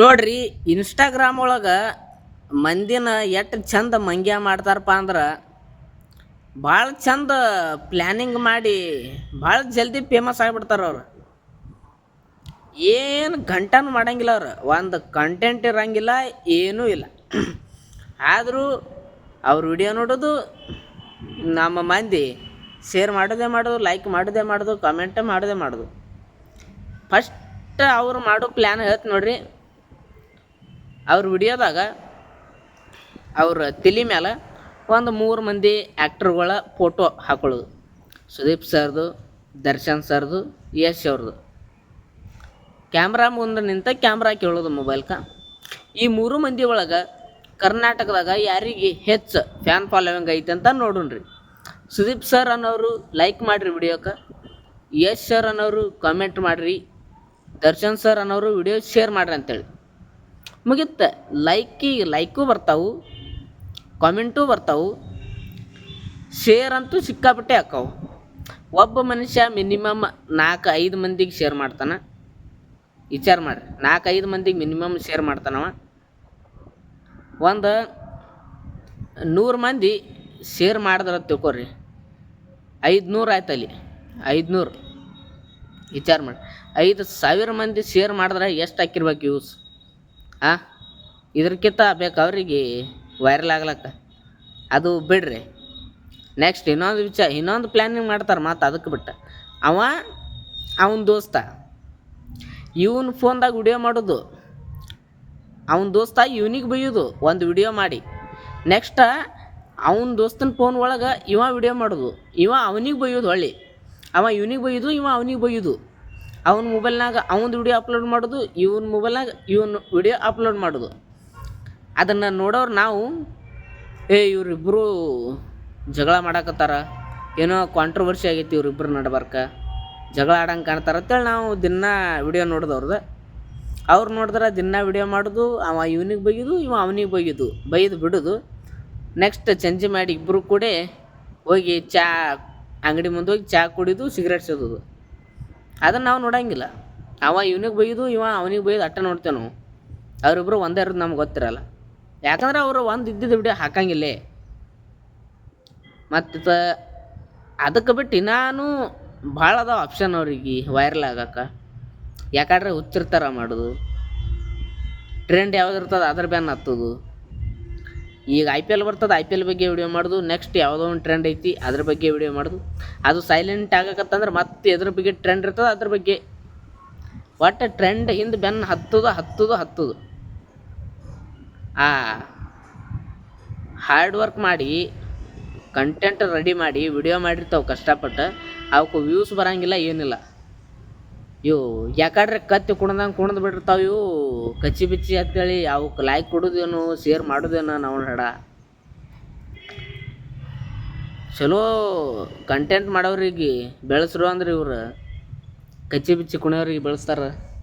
ನೋಡ್ರಿ ಇನ್ಸ್ಟಾಗ್ರಾಮ್ ಒಳಗೆ ಮಂದಿನ ಎಷ್ಟು ಚಂದ ಮಂಗ್ಯ ಮಾಡ್ತಾರಪ್ಪ ಅಂದ್ರೆ ಭಾಳ ಚಂದ ಪ್ಲ್ಯಾನಿಂಗ್ ಮಾಡಿ ಭಾಳ ಜಲ್ದಿ ಫೇಮಸ್ ಆಗಿಬಿಡ್ತಾರ ಅವ್ರು. ಏನು ಗಂಟನೂ ಮಾಡಂಗಿಲ್ಲ ಅವ್ರು, ಒಂದು ಕಂಟೆಂಟ್ ಇರಂಗಿಲ್ಲ, ಏನೂ ಇಲ್ಲ. ಆದರೂ ಅವ್ರ ವಿಡಿಯೋ ನೋಡೋದು ನಮ್ಮ ಮಂದಿ ಶೇರ್ ಮಾಡೋದೇ ಮಾಡೋದು ಲೈಕ್ ಮಾಡೋದೇ ಮಾಡೋದು ಕಮೆಂಟ್ ಮಾಡೋದೇ ಮಾಡೋದು. ಫಸ್ಟ್ ಅವ್ರು ಮಾಡೋ ಪ್ಲ್ಯಾನ್ ಹೇಳ್ತು ನೋಡ್ರಿ. ಅವ್ರ ವಿಡಿಯೋದಾಗ ಅವ್ರ ತಲೆ ಮ್ಯಾಲ ಒಂದು ಮೂರು ಮಂದಿ ಆ್ಯಕ್ಟ್ರ್ಗಳ ಫೋಟೋ ಹಾಕೊಳ್ಳೋದು. ಸುದೀಪ್ ಸರ್ದು, ದರ್ಶನ್ ಸರ್ದು, ಯಶ್ ಅವ್ರದ್ದು ಕ್ಯಾಮ್ರಾ ಮುಂದೆ ನಿಂತ ಕ್ಯಾಮ್ರಾ ಕೇಳೋದು ಮೊಬೈಲ್ಕ. ಈ ಮೂರು ಮಂದಿ ಒಳಗೆ ಕರ್ನಾಟಕದಾಗ ಯಾರಿಗೆ ಹೆಚ್ಚು ಫ್ಯಾನ್ ಫಾಲೋವಿಂಗ್ ಐತೆ ಅಂತ ನೋಡೋಣ್ರಿ ಸುದೀಪ್ ಸರ್ ಅನ್ನೋರು ಲೈಕ್ ಮಾಡಿರಿ ವಿಡಿಯೋಕ್ಕೆ ಯಶ್ ಸರ್ ಅನ್ನೋರು ಕಾಮೆಂಟ್ ಮಾಡಿರಿ. ದರ್ಶನ್ ಸರ್ ಅನ್ನೋರು ವಿಡಿಯೋ ಶೇರ್ ಮಾಡಿರಿ ಅಂತೇಳಿ. ಮುಗಿತ ಲೈಕಿಗೆ ಲೈಕು ಬರ್ತಾವು ಕಾಮೆಂಟು ಬರ್ತಾವು ಶೇರ್ ಅಂತೂ ಸಿಕ್ಕಾಪಟ್ಟೆ ಹಾಕವು. ಒಬ್ಬ ಮನುಷ್ಯ ಮಿನಿಮಮ್ ನಾಲ್ಕು ಐದು ಮಂದಿಗೆ ಶೇರ್ ಮಾಡ್ತಾನೆ. ವಿಚಾರ ಮಾಡ್ರಿ, ನಾಲ್ಕು ಐದು ಮಂದಿಗೆ ಮಿನಿಮಮ್ ಶೇರ್ ಮಾಡ್ತಾನವ. ಒಂದು ನೂರು ಮಂದಿ ಶೇರ್ ಮಾಡಿದ್ರೆ ತಿಳ್ಕೊರಿ. ಐದುನೂರು ಆಯ್ತು ಅಲ್ಲಿ, ಐದುನೂರು. ವಿಚಾರ ಮಾಡಿ ಐದು ಸಾವಿರ ಮಂದಿ ಶೇರ್ ಮಾಡಿದ್ರೆ ಎಷ್ಟು ಹಾಕಿರ್ಬೇಕು ಯೂಸ್ ಆ? ಇದ್ರಕ್ಕಿಂತ ಬೇಕು ಅವರಿಗೆ ವೈರಲ್ ಆಗ್ಲಕ್ಕ. ಅದು ಬಿಡ್ರಿ. ನೆಕ್ಸ್ಟ್ ಇನ್ನೊಂದು ವಿಚಾರ ಇನ್ನೊಂದು ಪ್ಲ್ಯಾನಿಂಗ್ ಮಾಡ್ತಾರೆ ಮತ್ತು ಅದಕ್ಕೆ ಬಿಟ್ಟು. ಅವ, ಅವನ ದೋಸ್ತ. ಇವನ್ ಫೋನ್ದಾಗ ವಿಡಿಯೋ ಮಾಡೋದು. ಅವನ ದೋಸ್ತ ಇವನಿಗೆ ಬೈಯೋದು, ಒಂದು ವಿಡಿಯೋ ಮಾಡಿ. ನೆಕ್ಸ್ಟ್ ಅವನ ದೋಸ್ತನ ಫೋನ್ ಒಳಗೆ ಇವ ವಿಡಿಯೋ ಮಾಡೋದು. ಇವ ಅವನಿಗೆ ಬೈಯೋದು ಹೊಳ್ಳಿ. ಅವ ಇವನಿಗೆ ಬೈಯೋದು, ಇವ ಅವನಿಗೆ ಬೈಯೋದು. ಅವನ ಮೊಬೈಲ್ನಾಗ ಅವ್ನದು ವಿಡಿಯೋ ಅಪ್ಲೋಡ್ ಮಾಡೋದು, ಇವನ ಮೊಬೈಲ್ನಾಗ ಇವನು ವಿಡಿಯೋ ಅಪ್ಲೋಡ್ ಮಾಡೋದು. ಅದನ್ನು ನೋಡೋರು ನಾವು, ಏ ಇವರಿಬ್ಬರು ಜಗಳ ಮಾಡಾಕತ್ತಾರ, ಏನೋ ಕಾಂಟ್ರವರ್ಸಿ ಆಗೈತಿ ಇವ್ರಿಬ್ರು ನಡ್ಬಾರ್ಕ, ಜಗಳ ಆಡಂಗೆ ಕಾಣ್ತಾರ ಅಂತೇಳಿ ನಾವು ದಿನ ವಿಡಿಯೋ ನೋಡಿದವ್ರದ್ದು ಅವ್ರು ನೋಡಿದ್ರೆ ದಿನ ವಿಡಿಯೋ ಮಾಡೋದು, ಅವ ಇವನಿಗೆ ಬೈಯೋದು, ಇವ ಅವನಿಗೆ ಬೈಯೋದು, ಬೈದು ಬಿಡೋದು. ನೆಕ್ಸ್ಟ್ ಚಂಜಿ ಮಾಡಿ ಇಬ್ಬರು ಕೂಡ ಹೋಗಿ ಚಾ, ಅಂಗಡಿ ಮುಂದೆ ಹೋಗಿ ಚಾ ಕುಡಿದು ಸಿಗರೇಟ್ ಸೇದೋದು ಅದನ್ನು ನಾವು ನೋಡಂಗಿಲ್ಲ. ಅವ ಇವನಿಗೆ ಬೈದು, ಇವ ಅವನಿಗೆ ಬೈದು ಅಟ್ಟ ನೋಡ್ತೇವೆ ನಾವು. ಅವರಿಬ್ಬರು ಒಂದೇ ಇರೋದು ನಮ್ಗೆ ಗೊತ್ತಿರಲ್ಲ. ಯಾಕಂದ್ರೆ ಅವರು ಒಂದು ಇದ್ದಿದ್ದು ವಿಡಿಯೋ ಹಾಕಂಗಿಲ್ಲೇ. ಮತ್ತು ಅದಕ್ಕೆ ಬಿಟ್ಟು ನಾನು ಭಾಳ ಅದಾವ ಆಪ್ಷನ್ ಅವ್ರಿಗೆ ವೈರಲ್ ಆಗಕ್ಕೆ. ಯಾಕಂದ್ರೆ ಹುಚ್ಚಿರ್ತಾರ ಮಾಡೋದು. ಟ್ರೆಂಡ್ ಯಾವ್ದು ಇರ್ತದೆ ಅದ್ರ ಬ್ಯಾನ್ ಹತ್ತೋದು. ಈಗ ಐ ಪಿ ಎಲ್ ಬರ್ತದೆ ಐ ಪಿ ಎಲ್ ಬಗ್ಗೆ ವಿಡಿಯೋ ಮಾಡೋದು ನೆಕ್ಸ್ಟ್ ಯಾವುದೋ ಒಂದು ಟ್ರೆಂಡ್ ಐತಿ, ಅದ್ರ ಬಗ್ಗೆ ವಿಡಿಯೋ ಮಾಡೋದು. ಅದು ಸೈಲೆಂಟ್ ಆಗಕತ್ತಂದ್ರೆ ಮತ್ತೆ ಎದ್ರ ಬಗ್ಗೆ ಟ್ರೆಂಡ್ ಇರ್ತದೆ, ಅದ್ರ ಬಗ್ಗೆ. ಒಟ್ಟು ಟ್ರೆಂಡ್ ಹಿಂದೆ ಬೆನ್ನು ಹತ್ತದು ಹತ್ತದು ಹತ್ತದು. ಆ ಹಾರ್ಡ್ ವರ್ಕ್ ಮಾಡಿ ಕಂಟೆಂಟ್ ರೆಡಿ ಮಾಡಿ ವಿಡಿಯೋ ಮಾಡಿರ್ತಾವೆ ಕಷ್ಟಪಟ್ಟು, ಅವಕ್ಕೂ ವ್ಯೂಸ್ ಬರಂಗಿಲ್ಲ, ಏನಿಲ್ಲ. ಇವು ಯಾಕಂದ್ರೆ ಕತ್ತಿ ಕುಣ್ದಂಗೆ ಕುಣ್ದು ಬಿಟ್ಟಿರ್ತಾವೆ ಇವು. ಕಚ್ಚಿ ಬಿಚ್ಚಿ ಅಂತೇಳಿ ಅವಕ್ಕೆ ಲೈಕ್ ಕೊಡೋದೇನು ಶೇರ್ ಮಾಡೋದೇನು ನಾವು ಹಡ ಚಲೋ ಕಂಟೆಂಟ್ ಮಾಡೋರಿಗೆ ಬೆಳೆಸ್ರು ಅಂದ್ರೆ ಇವ್ರು. ಕಚ್ಚಿ ಬಿಚ್ಚಿ ಕುಣಿಯೋರಿಗೆ ಬೆಳೆಸ್ತಾರೆ.